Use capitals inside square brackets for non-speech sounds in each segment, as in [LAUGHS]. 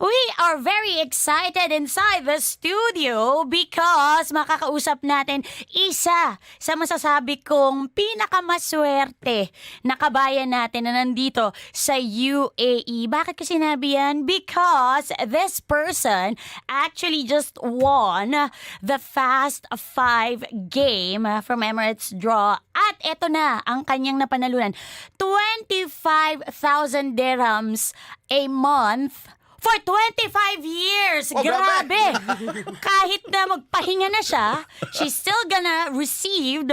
We are very excited inside the studio because makakausap natin isa sa masasabi kong pinakamaswerte na kabayan natin na nandito sa UAE. Bakit ko sinabi yan? Because this person actually just won the Fast Five game from Emirates Draw. At eto na ang kanyang napanalunan. 25,000 dirhams a month for 25 years. Oh, grabe. Grabe. [LAUGHS] Kahit na magpahinga na siya, she's still gonna receive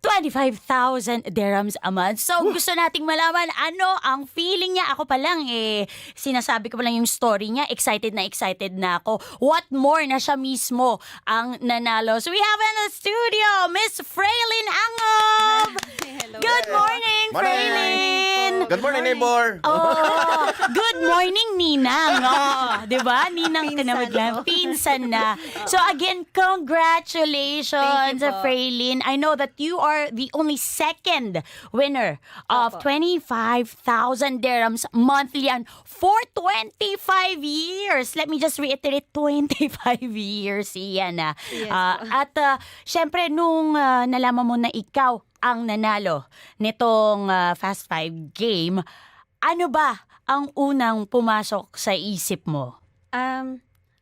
25,000 dirhams a month. So, gusto nating malaman ano ang feeling niya. Ako pa lang, eh, sinasabi ko pa lang yung story niya. Excited na excited na ako. What more na siya mismo ang nanalo. So, we have in the studio, Miss Fraylin Angob. Hello. Good morning, Morning. Fraylin. Good morning, neighbor. Oh, good morning, Ninang. [LAUGHS] Oh, 'di ba? Ninang Pinsan tinawag lang. po. Pinsan na. So again, congratulations, Thank you po. Fraylin. I know that you are the only second winner of Opo. 25,000 dirhams monthly and for 25 years. Let me just reiterate, 25 [LAUGHS] years. Iyan na. Yes Ah, at uh, syempre, nung ah, nalaman mo na ikaw ang nanalo nitong ah, Fast Five game, ano ba ang unang pumasok sa isip mo? Um,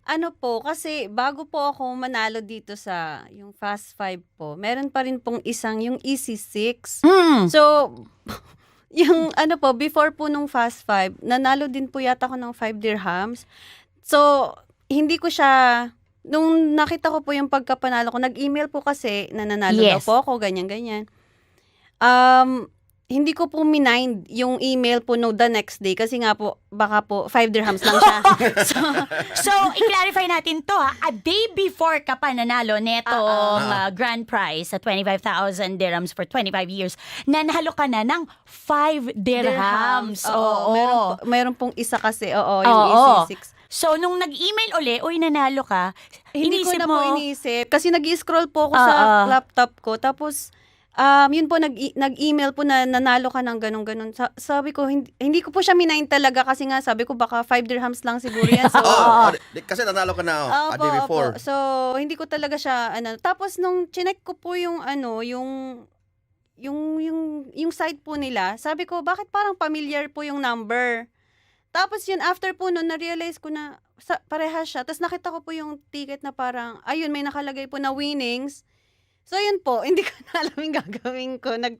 ano po, kasi bago po ako manalo dito sa yung Fast Five po, meron pa rin pong isang, yung Easy Six. Hmm. So, [LAUGHS] yung ano po, before po nung Fast Five, nanalo din po yata ako ng 5 dirhams. So, hindi ko siya, nung nakita ko po yung pagkapanalo ko, nag-email po kasi na nanalo daw Yes. po ako, ganyan-ganyan. Um, hindi ko po minind yung email po no the next day kasi nga po, baka po 5 dirhams lang siya. [LAUGHS] so, So, i-clarify natin to ha. A day before ka pa nanalo netong Ah. ah, grand prize sa 25,000 dirhams for 25 years, nanalo ka na ng 5 dirhams. Oo, Oo. Meron, po- meron pong isa kasi, oo, yung Oo. Easy 6. So, nung nag-email uli, uy, nanalo ka, Hindi ko na mo, po iniisip. Kasi nag-scroll po ako Oo. sa laptop ko. Tapos, um, yun po, nag- nag-email po na nanalo ka ng ganun-ganun. Sa- sabi ko, hindi, hindi ko po siya minayin talaga kasi nga sabi ko baka 5 dirhams lang siguro yan. [LAUGHS] So, Oh, di- kasi nanalo ka na oh, a Opo, day before. opo. So, hindi ko talaga siya, ano. Tapos, nung chinek ko po yung, ano, yung, yung, yung, yung site po nila, sabi ko, bakit parang familiar po yung number? Tapos yun, after po nun, na-realize ko na sa, parehas siya. Tapos nakita ko po yung ticket na parang, ayun, may nakalagay po na winnings. So, yun po, [LAUGHS] hindi ko na alam yung gagawin ko. Nag,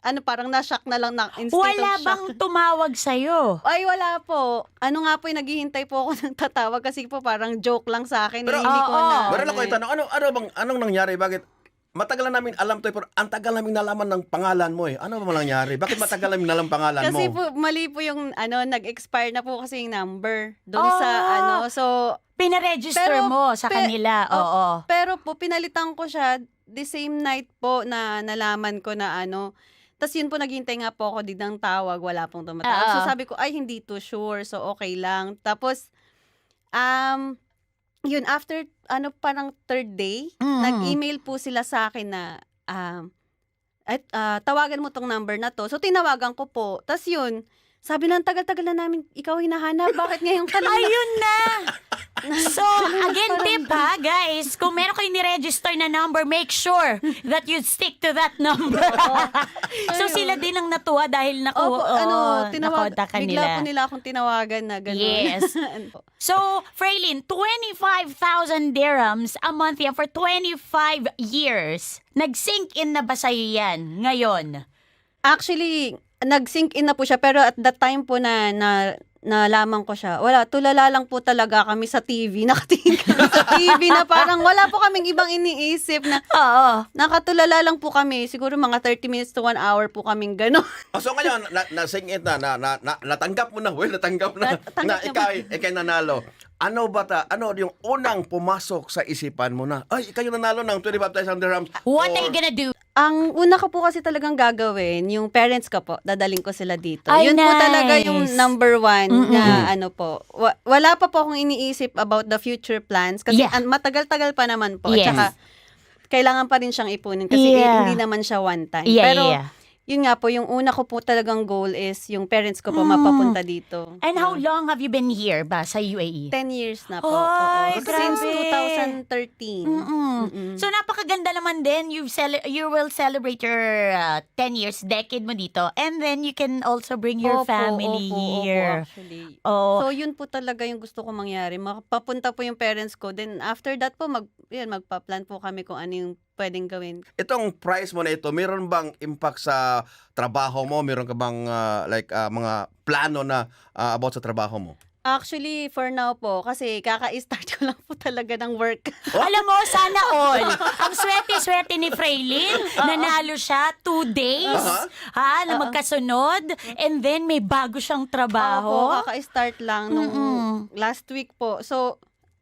ano, parang na-shock na lang na instant wala of shock. bang tumawag sa'yo? Ay, wala po. Ano nga po, yung naghihintay po ako [LAUGHS] ng tatawag kasi po parang joke lang sa akin. Pero- eh, hindi ko Oo. na. Meron ano ako eh. itanong, ano, ano bang, anong nangyari? Bakit? Matagal na namin alam to, eh, pero ang tagal namin nalaman ng pangalan mo eh. Ano ba nangyari? Bakit matagal namin nalang pangalan Kasi mo? po, mali po yung, ano, nag-expire na po kasi yung number. Doon sa, Ah. ano, so, Pinaregister Pero, mo sa pe- kanila, oh, oo. pero po, pinalitan ko siya the same night po na nalaman ko na, ano, tapos yun po, naghintay nga po ako din ng tawag, wala pong tumatawag. Ah. So, sabi ko, ay, hindi to sure, so okay lang. Tapos, um, yun, after, ano, parang third day, Mm. nag-email po sila sa akin na, um, at, ah, tawagan mo tong number na to. So, tinawagan ko po. Tapos yun, sabi ng tagal-tagal na namin, ikaw hinahanap, bakit ngayon ka [LAUGHS] lang? Ayun na! [LAUGHS] So, again, tip ha, guys. Kung meron kayo ni-register na number, make sure that you stick to that number. [LAUGHS] so, sila din ang natuwa dahil naku, Opo, ano, oo, tinawag, nakontak ka bigla nila. po nila akong tinawagan na gano'n. Yes. So, Fraylin, 25,000 dirhams a month yan for 25 years. Nag-sink in na ba sa'yo yan ngayon? Actually, nag-sync in na po siya, pero at that time po na, na nalaman ko siya, wala, tulala lang po talaga kami sa TV. [LAUGHS] Nakatingin kami sa TV na parang wala po kaming ibang iniisip na Oo. nakatulala lang po kami. Siguro mga 30 minutes to 1 hour po kaming gano'n. [LAUGHS] Oh, so ngayon, na, na, na, na, na, natanggap mo na, well, natanggap na, Natanggap na na ikaw, ikaw nanalo. Ano ba ta, ano yung unang pumasok sa isipan mo na, ay, ikaw yung nanalo ng 25,000 dirhams. What Or- are you gonna do? Ang una ko po kasi talagang gagawin, yung parents ko po, dadaling ko sila dito. Ay, Yun po talaga yung number one Mm-mm. na ano po. Wa- wala pa po akong iniisip about the future plans kasi Yeah. an- matagal-tagal pa naman po. Yes. At saka, kailangan pa rin siyang ipunin kasi Yeah. hindi naman siya one time. Yeah, Pero yeah. Yun nga po, yung una ko po talagang goal is yung parents ko po Mm. mapapunta dito. And how Mm. long have you been here ba sa? UAE? 10 years na po. Ay, Oo. Since grabe. 2013. Mm-mm. Mm-mm. So napakaganda naman din. You cele- you will celebrate your uh, 10 years decade mo dito and then you can also bring your Opo, family opo, opo, here. actually. Oh. So, yun po talaga yung gusto ko mangyari. Makapapunta po yung parents ko. Then, after that po, mag, yun, magpa-plan po kami kung ano yung pwedeng gawin. Itong price mo na ito, meron bang impact sa trabaho mo? Meron ka bang ah, like ah, mga plano na ah, about sa trabaho mo? Actually, for now po, kasi kaka-start [LAUGHS] ko lang po talaga ng work. [LAUGHS] Alam mo, sana all. [LAUGHS] Ang swerte-swerte ni Fraylin, nanalo siya two days, Aha. ha, na magkasunod, and then may bago siyang Opo, trabaho. kaka-start lang nung last week po. So,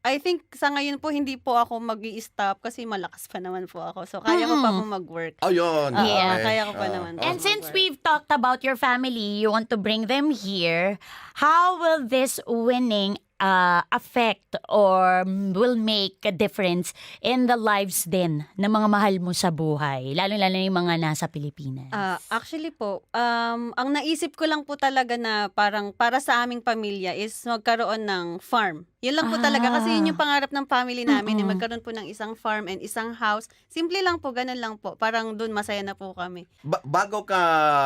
I think sa ngayon po, hindi po ako mag stop kasi malakas pa naman po ako. So, kaya ko pa po mag-work. Oh, yun. Oo, Yeah. kaya ko pa Ah. naman. And since mag-work. we've talked about your family, you want to bring them here, how will this winning uh, affect or will make a difference in the lives din ng mga mahal mo sa buhay? Lalo-lalo yung mga nasa Pilipinas. Ah, actually po, um, ang naisip ko lang po talaga na parang para sa aming pamilya is magkaroon ng farm. Yun lang po talaga kasi yun yung pangarap ng family namin, eh, magkaroon po ng isang farm and isang house. Simple lang po, ganun lang po. Parang dun masaya na po kami. Ba- bago ka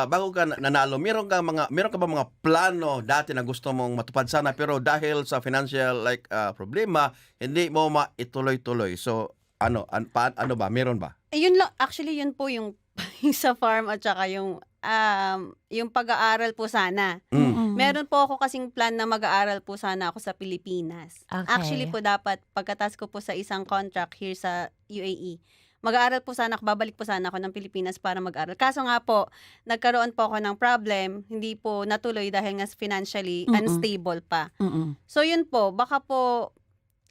bago ka na- nanalo, meron ka mga meron ka ba mga plano dati na gusto mong matupad sana pero dahil sa financial like ah, problema, hindi mo maituloy-tuloy. So ano an, pa, ano ba? Meron ba? Ayun lang, actually yun po yung, [LAUGHS] yung sa farm at saka yung um, yung pag-aaral po sana. Mm. Meron po ako kasing plan na mag-aaral po sana ako sa Pilipinas. Okay. Actually po dapat pagkatas ko po sa isang contract here sa UAE, mag-aaral po sana ako, babalik po sana ako ng Pilipinas para mag-aral. Kaso nga po, nagkaroon po ako ng problem, hindi po natuloy dahil nga financially Mm-mm. unstable pa. Mm-mm. So yun po, baka po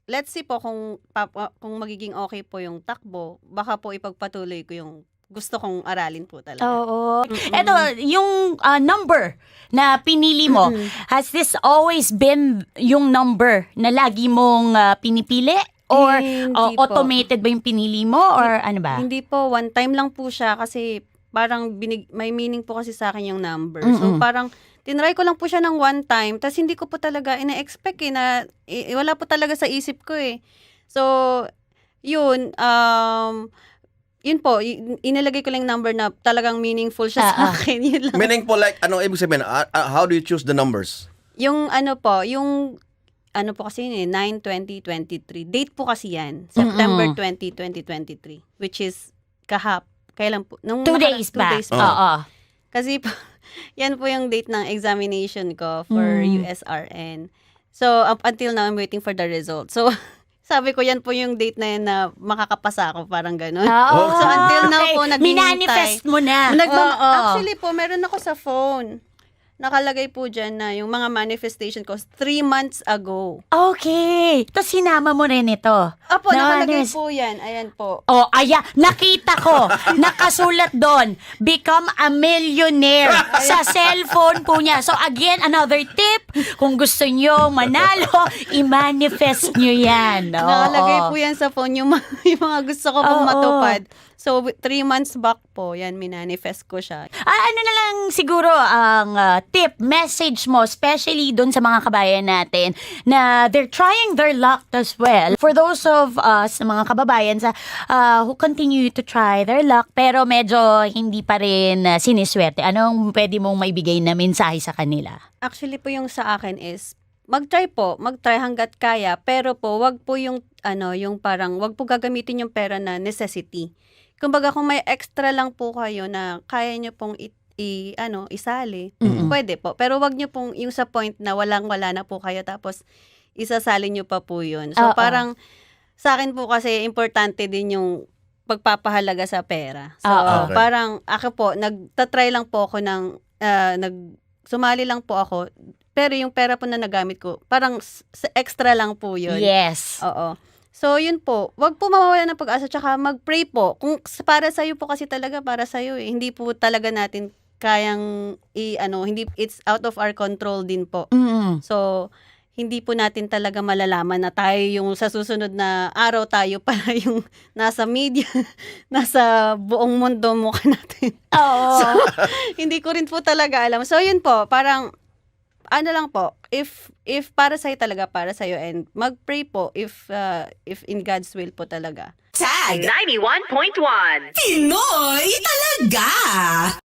let's see po kung pa- kung magiging okay po yung takbo, baka po ipagpatuloy ko yung gusto kong aralin po talaga. Oo. Mm-mm. Eto, yung uh, number na pinili mo, Mm-mm. has this always been yung number na lagi mong uh, pinipili? Or Hindi uh, po. automated ba yung pinili mo? Or ano ba? Hindi po, one time lang po siya kasi parang binig, may meaning po kasi sa akin yung number. Mm-mm. So parang tinry ko lang po siya ng one time, tapos hindi ko po talaga ina-expect eh, na eh, wala po talaga sa isip ko eh. So, yun, um, yun po, inilagay ko lang number na talagang meaningful siya Ah, sa ah. akin. Yun lang. Meaning po like ano ibig sabihin? Ah, ah, how do you choose the numbers? Yung ano po, yung ano po kasi yun eh, 9-20-23. Date po kasi yan. September Mm-mm. 20, 2023. Which is kahap. Kailan po? Nung Two days two ba? days Oh. Oo. Kasi po, [LAUGHS] yan po yung date ng examination ko for Mm. USRN. So, up until now, I'm waiting for the result. So, [LAUGHS] sabi ko, yan po yung date na yan na makakapasa ako, parang ganun. Oh, So, until now okay. po, naghihintay. Minanifest mo na. Nagma- Oo. Actually po, meron ako sa phone. Nakalagay po dyan na yung mga manifestation ko three months ago. Okay. Tapos sinama mo rin ito. Apo, Na- nakalagay po yan. Ayan po. Oh, aya, nakita ko. [LAUGHS] Nakasulat doon, become a millionaire sa cellphone po niya. So again, another tip, kung gusto nyo manalo, i-manifest nyo yan. [LAUGHS] Oo. Nakalagay po yan sa phone yung, mga- [LAUGHS] yung mga gusto ko pong Oo. matupad. So, three months back po, yan, minanifest ko siya. Ah, ano na lang siguro ang ah, tip, message mo, especially doon sa mga kabayan natin na they're trying their luck as well. For those of us, mga kababayan sa ah, who continue to try their luck pero medyo hindi pa rin ah, siniswerte. Anong pwede mong maibigay na mensahe sa kanila? Actually po yung sa akin is, mag-try po, mag-try hanggat kaya, pero po, wag po yung, ano, yung parang, wag po gagamitin yung pera na necessity. Kumbaga, kung may extra lang po kayo na kaya nyo pong i, i- ano, isali, Mm-mm. pwede po. Pero wag nyo pong yung sa point na walang-wala na po kayo, tapos isasali nyo pa po yun. Oo. So, parang, sa akin po kasi, importante din yung pagpapahalaga sa pera. So, Oo. Okay. parang, ako po, nagtatry lang po ako ng, ah, nag, sumali lang po ako, pero yung pera po na nagamit ko, parang s- s- extra lang po yun. Yes. Oo. So, yun po. Wag po mawawala ng pag-asa, tsaka mag-pray po. Kung s- para sa'yo po kasi talaga, para sa'yo eh. Hindi po talaga natin kayang, i, ano, hindi, it's out of our control din po. Mm. So, hindi po natin talaga malalaman na tayo yung sa susunod na araw tayo pala [LAUGHS] yung nasa media, [LAUGHS] nasa buong mundo mukha natin. [LAUGHS] Oo. hindi ko rin po talaga alam. So yun po, parang ano lang po, if if para sa'yo talaga para sa'yo and mag-pray po if uh, if in God's will po talaga. Tag 91.1 Pinoy talaga